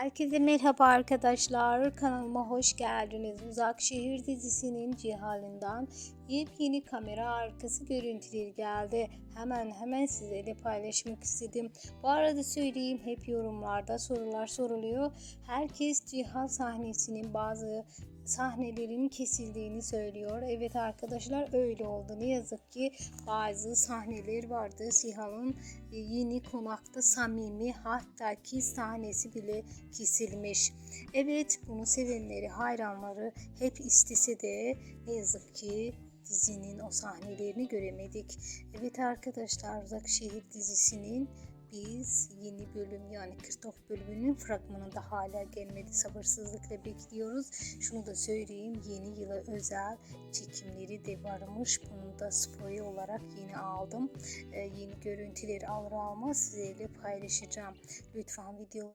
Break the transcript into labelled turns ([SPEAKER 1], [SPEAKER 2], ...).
[SPEAKER 1] Herkese merhaba arkadaşlar. Kanalıma hoş geldiniz. Uzak Şehir dizisinin Cihal'inden yepyeni kamera arkası görüntüleri geldi. Hemen hemen sizlerle paylaşmak istedim. Bu arada söyleyeyim hep yorumlarda sorular soruluyor. Herkes Cihal sahnesinin bazı sahnelerin kesildiğini söylüyor. Evet arkadaşlar öyle oldu. Ne yazık ki bazı sahneler vardı. Cihal'ın e, yeni konakta samimi hatta ki sahnesi bile kesilmiş. Evet bunu sevenleri hayranları hep istese de ne yazık ki dizinin o sahnelerini göremedik. Evet arkadaşlar Uzak Şehir dizisinin biz yeni bölüm yani 49 bölümünün fragmanı da hala gelmedi. Sabırsızlıkla bekliyoruz. Şunu da söyleyeyim yeni yıla özel çekimleri de varmış. Bunu da spoiler olarak yeni aldım. Ee, yeni görüntüleri alır almaz sizlerle paylaşacağım. Lütfen video